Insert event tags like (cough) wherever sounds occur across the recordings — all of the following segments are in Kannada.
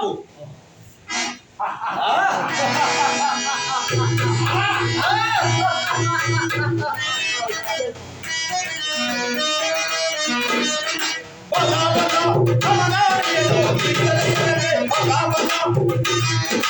బాబు Bye.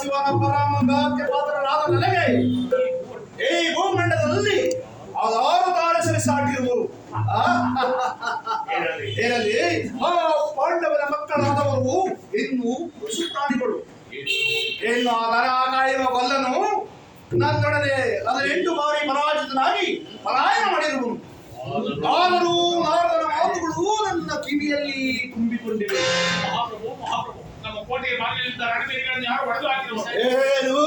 ಶಿವನ ಪರಶಿವನ ಪರಮಂಗಕ್ಕೆ ಪಾತ್ರರಾದ ನನಗೆ. ಈ ಭೂಮಂಡಲದಲ್ಲಿ ಹಲವಾರು ತಾರಸರಿ ಸಾಟಿರುವರು ಏನಲ್ಲಿ? ಆ ಪಾಂಡವನ ಮಕ್ಕಳಾದವರು ಇನ್ನು ಪಶು ಪ್ರಾಣಿಗಳು. ಇನ್ನು ಅದರ ಕಾಯುವ ಬಲ್ಲನು ನನ್ನೊಡನೆ ಎಂಟು ಬಾರಿ ಪರಾಜಿತನಾಗಿ ಪಲಾಯನ ಮಾಡಿರುವನು ಆದರೂ ಮಾತುಗಳು ನನ್ನ ಕಿವಿಯಲ್ಲಿ ತುಂಬಿಕೊಂಡಿವೆ. ಬಾಗಿಲಿಂದ ರಣಬೇರಿಗಳನ್ನು ಯಾರು ಹೊಡೆದು ಹಾಕಿರುವ ಏನು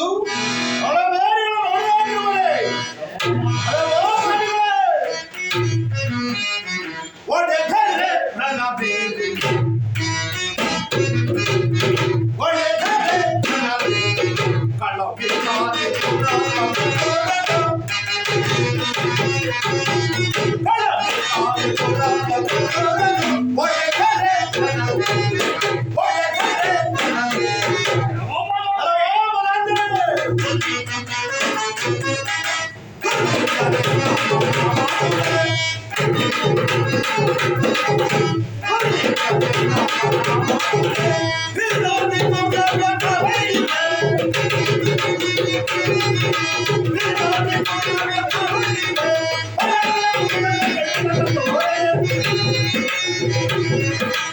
ನಮ್ಮ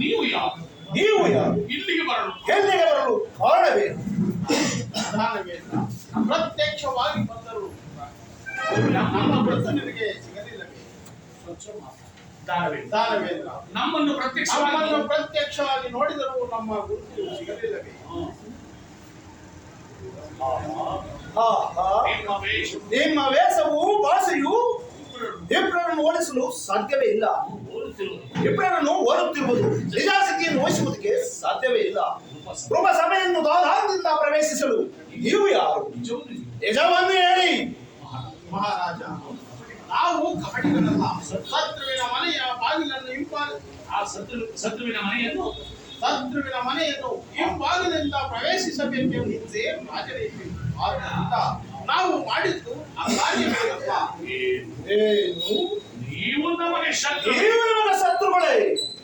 ನೀವು ಯಾರು ನೀವು ಯಾರು ಇಲ್ಲಿಗೆ ಬರಲು ಎಲ್ಲಿಗೆ ಬರಲು ಕಾರಣವೇ ಪ್ರತ್ಯಕ್ಷವಾಗಿ ಬಂದರು ನಮ್ಮ ಪ್ರಸನ್ನರಿಗೆ ನಿನಗೆ ಸಿಗಲಿಲ್ಲವೇ ದಾನವೇಂದ್ರ ನಮ್ಮನ್ನು ನಮ್ಮನ್ನು ಪ್ರತ್ಯಕ್ಷವಾಗಿ ನೋಡಿದರೂ ನಮ್ಮ ಗುರುತು ಸಿಗಲಿಲ್ಲವೇ. ನಿಮ್ಮ ವೇಷ ನಿಮ್ಮ ವೇಷವು ಭಾಷೆಯು ಇಬ್ಬರನ್ನು ಓಡಿಸಲು ಸಾಧ್ಯವೇ ಇಲ್ಲ ಇಬ್ಬರನ್ನು ಓದುತ್ತಿರುವುದು ನಿಜಾಸತಿಯನ್ನು ವಹಿಸುವುದಕ್ಕೆ ಸಾಧ್ಯವೇ ಇಲ್ಲ ಕೃಪ ಸಭೆಯನ್ನು ದಾದಾಂತದಿಂದ ಪ್ರವೇಶಿಸಲು ನೀವು ಯಾರು ನಿಜವನ್ನು ಹೇಳಿ ಮಹಾರಾಜ ನಾವು ಕಪಟಿಗಳಲ್ಲ ಶತ್ರುವಿನ ಮನೆಯ ಬಾಗಿಲನ್ನು ಹಿಂಪಾಗಿ ಆ ಶತ್ರು ಸತ್ರುವಿನ ಮನೆಯನ್ನು ಶತ್ರುವಿನ ಮನೆಯನ್ನು ಹಿಂಭಾಗದಿಂದ ಪ್ರವೇಶಿಸಬೇಕೆಂಬುದೇ ರಾಜನೀತಿ ಆದ್ದರಿಂದ ನಾವು ಮಾಡಿದ್ದು ಆ ಕಾರ್ಯವೇನಪ್ಪ ಏನು? ನೀವು ನಮಗೆ ಶತ್ರು. ನೀವು ನನ್ನ ಶತ್ರುಗಳೇ.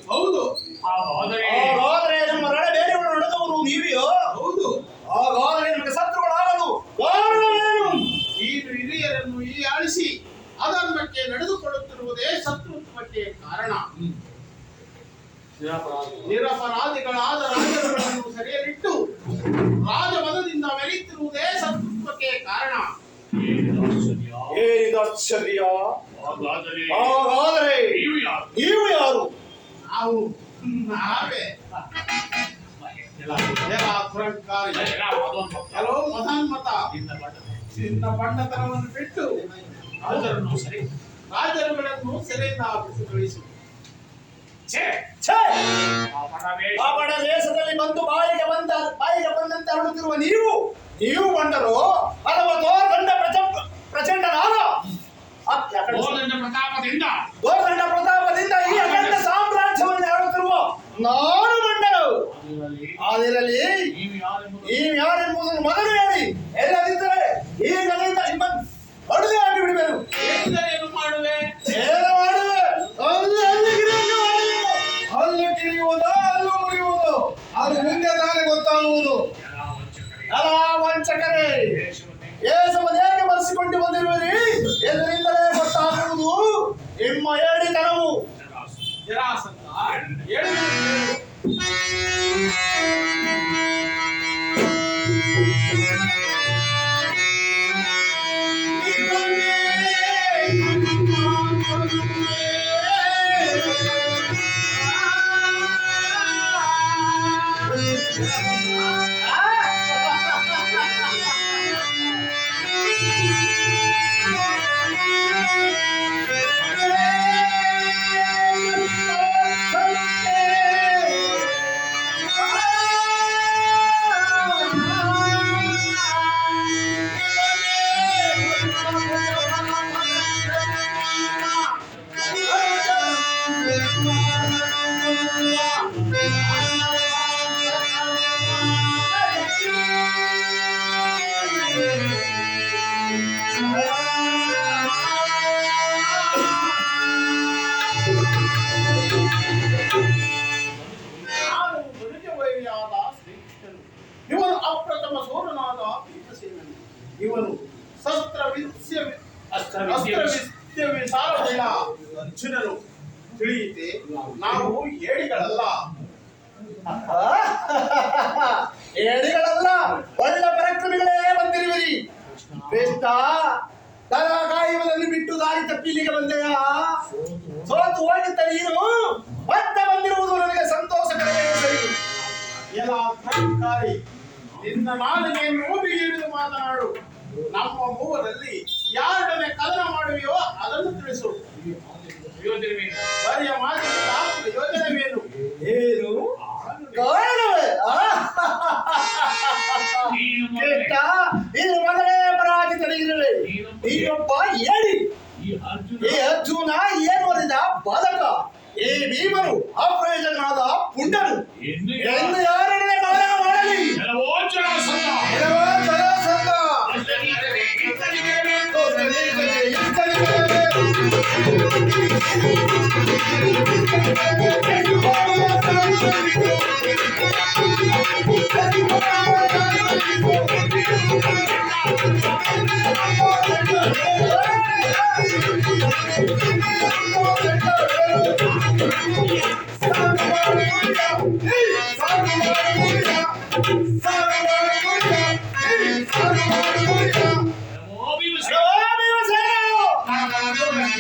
ಹೌದು. ಹಾಗಾದರೆ ಹಾಗಾದ್ರೆ ನಮ್ಮ ರಣ ಬೇರೆ ನಡೆದವರು ನೀವಿಯೋ? ಹೌದು. ಹೋದರೆ ನಿಮಗೆ ಶತ್ರುಗಳಾಗಲು ಕಾರಣವೇನು? ಈ ಹಿರಿಯರನ್ನು ಈ ಆಳಿಸಿ ಅಧರ್ಮಕ್ಕೆ ನಡೆದುಕೊಳ್ಳುತ್ತಿರುವುದೇ ಶತ್ರುತ್ವಕ್ಕೆ ಕಾರಣ. ನಿರಪರಾಧಿಗಳಾದ ರಾಜರುಗಳನ್ನು ಸೆರೆಯಲ್ಲಿಟ್ಟು ರಾಜಪದದಿಂದ ಮೆರೆಯುತ್ತಿರುವುದೇ ಸತ್ವಕ್ಕೆ ಕಾರಣ. ಏನಿದು ಆಶ್ಚರ್ಯ ಹಾಗಾದರೆ ನೀವು ಯಾರು? ನೀವು ಯಾರು? ನಾವು. ಕೆಲವು ಮತಾನ್ಮತ. ಚಿನ್ನ ಬಣ್ಣತನವನ್ನು ಬಿಟ್ಟು ರಾಜರನ್ನು ಸರಿ. ರಾಜರುಗಳನ್ನು ಸೆರೆಯಿಂದ ಬಿಸಿ ಕಳಿಸು ಛೇ! ಆ ದೇಶದಲ್ಲಿ ಬಂದು ಬಾಯಿಗೆ ಬಂದ ಬಾಯಿಗೆ ಬಂದಂತೆ ಹರಡುತ್ತಿರುವ ನೀವು ನೀವು ಬಂದರು ಅಥವಾ ದೋರ್ದಂಡ ಪ್ರಚಂಡ ಪ್ರಚಂಡನಾದ ದೋರ್ದಂಡ ಪ್ರತಾಪದಿಂದ. ಈ ಅಖಂಡ ಸಾಮ್ರಾಜ್ಯವನ್ನು ಹೇಳುತ್ತಿರುವ ನಾನು ಬಂಡರು ಅದರಲ್ಲಿ ಆದಿರಲಿ ನೀವು ಯಾರೆಂಬುದು? ನೀವು ಯಾರೆಂಬುದನ್ನು ಮೊದಲು ಹೇಳಿ. ಎಲ್ಲದಿದ್ದರೆ ಈಗ ನಿಮ್ಮನ್ನು ಹೊಡೆದು ಬಿಡಬೇಕು ಬಿಡುವೆನು ಏನು ಮಾಡುವೆ? ಏನು ಮಾಡುವೆ ಅಸ್ತ್ರ ವಿಸಾರವುಳ್ಳ ಅರ್ಜುನನು ತಿಳಿಯಿತೆ ನಾವು ಏಡಿಗಳಲ್ಲ (laughs) ಏಡಿಗಳಲ್ಲ ಒಳ್ಳೆ ಪರಾಕ್ರಮಿಗಳೇ ಬಂದಿರುವಿರಿ. ಕೃಷ್ಣ ದನ ಕಾಯುವುದನ್ನು ಬಿಟ್ಟು ದಾರಿ ತಪ್ಪಿಲಿಗೆ ಬಂದೆಯ? ಸೋತು ಹೋಗಿದ್ದ ನೀನು ಮತ್ತೆ ಬಂದಿರುವುದು ನನಗೆ ಸಂತೋಷ ಸರಿ. ಎಲ್ಲ ನಿನ್ನ ನಾಲಿಗೆಯನ್ನು ಹಿಡಿದು ಮಾತನಾಡು. ನಮ್ಮ ಮೂವರಲ್ಲಿ ಯಾರೊಡನೆ ಕದನ ಮಾಡುವೆಯೋ ಅದನ್ನು ತಿಳಿಸು ಯೋಜನೆವೇನು? Namo Vishnu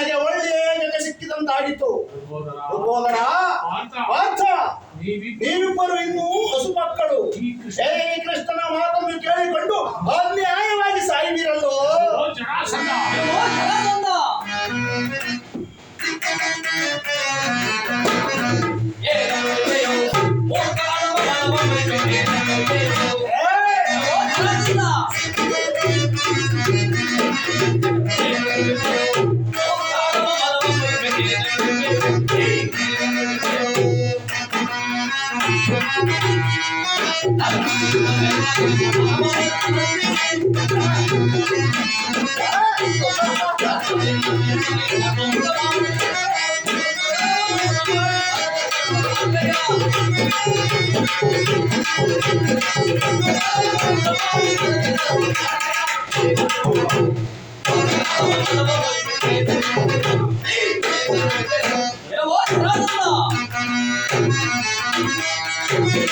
ನನಗೆ ಒಳ್ಳೆಯ ಜೊತೆ ಸಿಕ್ಕಿದಂತಾಡಿತು ನೀವಿಬ್ಬರು ಇನ್ನೂ ಹಸು ಮಕ್ಕಳು ಶ್ರೀ ಕೃಷ್ಣನ ಮಾತನ್ನು ಕೇಳಿಕೊಂಡು ಅನ್ಯಾಯವಾಗಿ ಸಾಯುವಿರಲ್ಲೋ ಜರಾಸಂಧ. Yeah, what's wrong?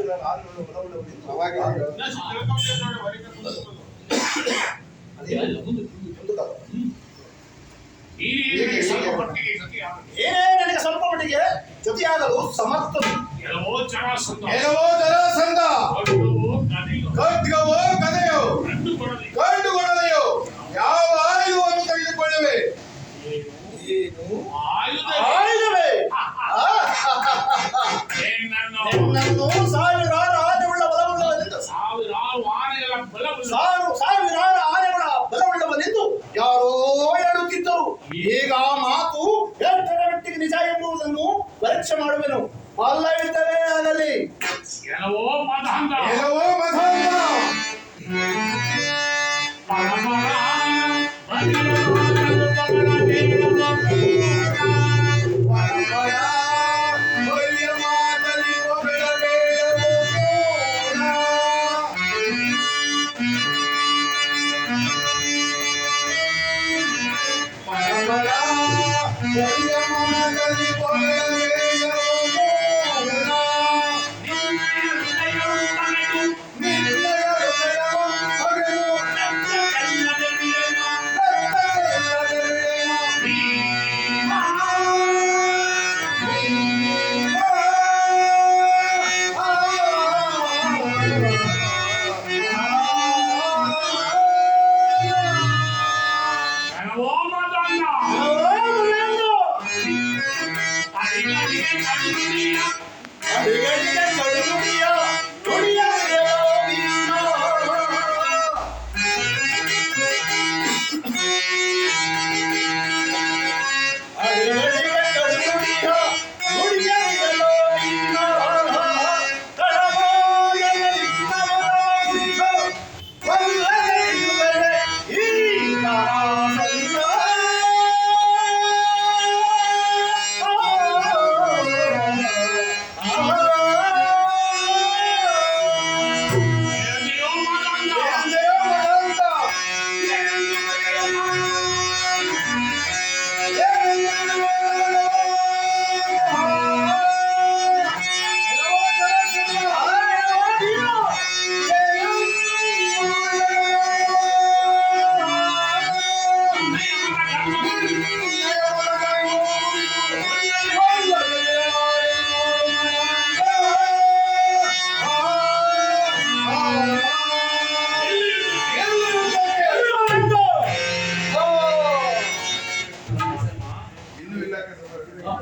ಸಾವಿರ ಆರುಗಳು ನನಗೆ ಸ್ವಲ್ಪ ಮಟ್ಟಿಗೆ ಜೊತೆಯಾಗಲು ಸಮರ್ಥರು ಕೆಲವೋ ಯಾವ ಆಯುಧವನ್ನು ಆಯುಧವೇ (laughs) (laughs) ನನ್ನನ್ನು ಮಾಡುವೆನು. ಅಲ್ಲ ಹೇಳ್ತಾರೆ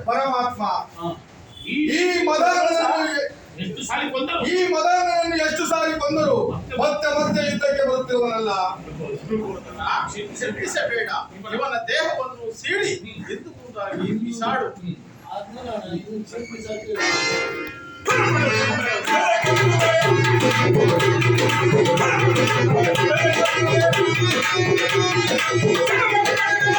ಪರಮಾತ್ಮ ಈ ಮದಗಳನ್ನು ಎಷ್ಟು ಸಾರಿ ಬಂದರು? ಈ ಮದಗಳನ್ನು ಎಷ್ಟು ಸಾರಿ ಬಂದರು? ಮತ್ತೆ ಮತ್ತೆ ಯುದ್ಧಕ್ಕೆ ಬರುತ್ತಿರುವನಲ್ಲ? ಬೇಡ ಇವನ ದೇಹವನ್ನು ಸೀಳಿ ಎಂದು ಬಿಸಾಡು.